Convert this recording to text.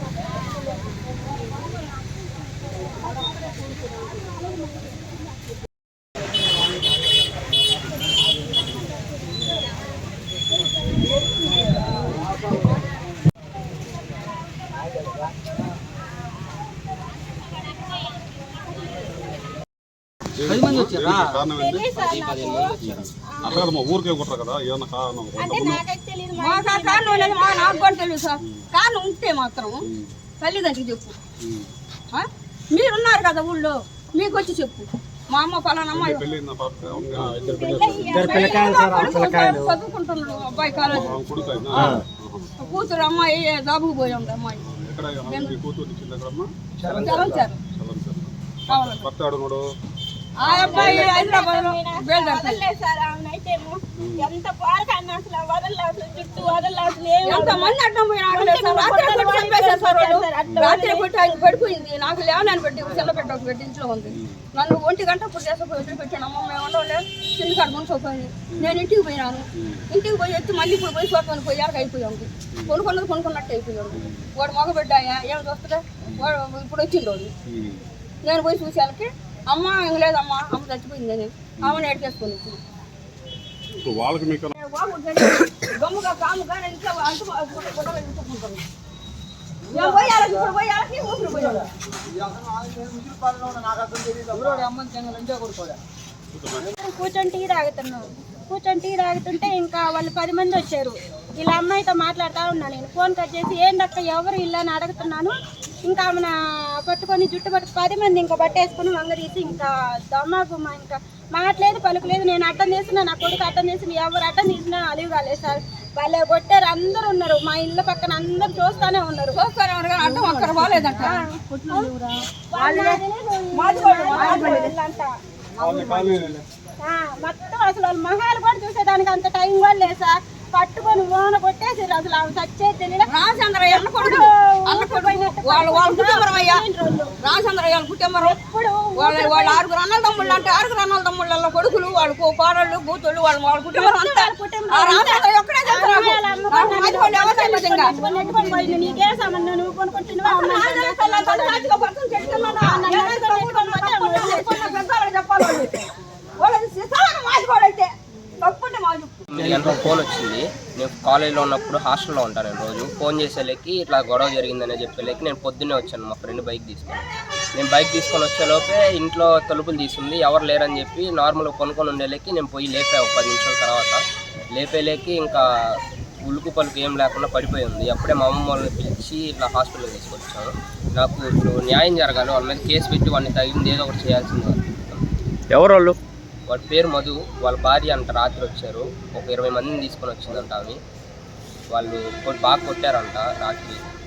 Thank you. పది మంది వచ్చారా కారణం ఏంటి? అట్లా కదా మా ఊరికే కొట్టరు కదా ఏమన్నా కారణం కారణం లేదు మా నాకు కూడా తెలియదు సార్. కారణం ఉంటే మాత్రం తల్లిదండ్రికి చెప్పు. ఆ? మీరున్నారు కదా ఊళ్ళో. మీకు వచ్చి చెప్పు. మా అమ్మ పలానా అమ్మాయి. పెళ్ళి నా పాప ఇద్దరు పిల్లకాయలు సార్ ఆ పిల్లకాయలు చదువుకుంటున్నాడు అబ్బాయి కాలేజ్ కొడుకు కూతురు అమ్మాయి జాబుకు పోయి ఉంది అమ్మాయి. ఎక్కడ? మీ కూతురు ఇచ్చింది ఎక్కడమ్మా? చలం సార్. చలం సార్. కావాలి భర్త ఆడున్నాడు ఆ అబ్బాయి హైదరాబాద్లో బేల్దార్ వదలలేదు సార్. ఆమెనైతేమో ఎంత పారకన్నా అసలు వదలలేదు జుట్టు వదలలేదు ఏం ఎంత మంది అడ్డం పోయి నాకు లేదు సార్. రాత్రి కొట్టి చంపేశారు సార్ వాళ్ళు. రాత్రి కొట్టి ఆయన పడిపోయింది? నాకు లేవనని పెట్టి చిన్న పెట్ట ఒక పెట్టి ఇంట్లో ఉంది. నన్ను ఒంటి గంట ఇప్పుడు చేసుకుని వదిలిపెట్టాను అమ్మ మేము ఉండలే చిన్న కాడ మునిసిపోయింది నేను ఇంటికి పోయినాను. ఇంటికి పోయి వచ్చి మళ్ళీ ఇప్పుడు పోయి చూడమని పోయాక అయిపోయాడు కొనుక్కున్నది కొనుక్కున్నట్టు అయిపోయాడు వాడు మగబిడ్డాయా ఏం చూస్తుంటే వాడు ఇప్పుడు వచ్చిండు వాడు. నేను పోయి చూసేళ్ళకి అమ్మ ఏం లేదమ్మా. అమ్మ చచ్చిపోయింది అని. అమ్మని ఏడు చేసుకొని వచ్చింది ఇప్పుడు వాళ్ళకి మీకు గమ్ముగా కాముగా ఇంట్లో అంటూ కూర్చొని టీ తాగుతున్నాం. కూర్చొని టీ తాగుతుంటే ఇంకా వాళ్ళు పది మంది వచ్చారు. ఇలా అమ్మాయితో మాట్లాడుతూ ఉన్నా నేను. ఫోన్ కట్ చేసి ఏంటక్క ఎవరు ఇల్లు అని అడుగుతున్నాను? ఇంకా ఆమె పట్టుకొని జుట్టు పట్టు పది మంది ఇంకా పట్టేసుకుని వంగదీసి ఇంకా దమ్మ గుమ్మ ఇంకా మాట్లేదు పలుకులేదు. నేను అడ్డం చేసిన నా కొడుకు అడ్డం చేసిన ఎవరు అడ్డం చేసినా అలివి కాలేదు సార్. వాళ్ళే కొట్టారు. అందరు ఉన్నారు. మా ఇల్లు పక్కన అందరు చూస్తానే ఉన్నారు. చూస్తానే ఒక్కరు మొత్తం అసలు వాళ్ళ మొహాలు కూడా చూసేదానికి అంత టైం కూడా లేదు సార్. పట్టుకొని ఓన కొట్టేసి అసలు ఆమె చచ్చే తెలియదు రాజేంద్రయ్య కొడుకు వాళ్ళు వాళ్ళ కుటుంబం అయ్యా రాజేంద్రయ్య వాళ్ళ కుటుంబం ఇప్పుడు వాళ్ళ వాళ్ళ ఆరుగురు అన్నల తమ్ముళ్ళు అంటే ఆరుగురు అన్నల తమ్ముళ్ళ కొడుకులు వాళ్ళ కోడళ్ళు కూతుళ్ళు వాళ్ళ వాళ్ళ కుటుంబం అంతా ఆ రాజేంద్రయ్య ఒక్కడే తెలుసు నాకు. సంబంధం నువ్వు కొనుక్కుంటున్నావా మాది గంటలకు ఫోన్ వచ్చింది. నేను కాలేజీలో ఉన్నప్పుడు హాస్టల్లో ఉంటాను నేను రోజు. ఫోన్ చేసేలేకి ఇట్లా గొడవ జరిగిందని చెప్పేలేకి నేను పొద్దున్నే వచ్చాను మా ఫ్రెండ్ బైక్ తీసుకొని. నేను బైక్ తీసుకొని వచ్చేలోపే ఇంట్లో తలుపులు తీసుంది. ఎవరు లేరని చెప్పి నార్మల్గా కొనుక్కొని ఉండేలేకి నేను పోయి లేపా ఒక పది నిమిషాల తర్వాత. లేపేలేకి ఇంకా ఉలుకు పలుకు ఏం లేకుండా పడిపోయి ఉంది. అప్పుడే మా అమ్మమ్మ వాళ్ళని పిలిచి ఇట్లా హాస్పిటల్కి తీసుకొచ్చాను. నాకు ఇప్పుడు న్యాయం జరగాలి. వాళ్ళ మీద కేసు పెట్టి వాడిని తగింది ఏదో ఒకటి చేయాల్సింది. ఎవరు వాళ్ళు? వాడి పేరు మధు. వాళ్ళ భార్య అంట రాత్రి వచ్చారు. ఒక ఇరవై మందిని తీసుకొని వచ్చిందంట ఆమె. వాళ్ళు బాగా కొట్టారంట రాత్రి.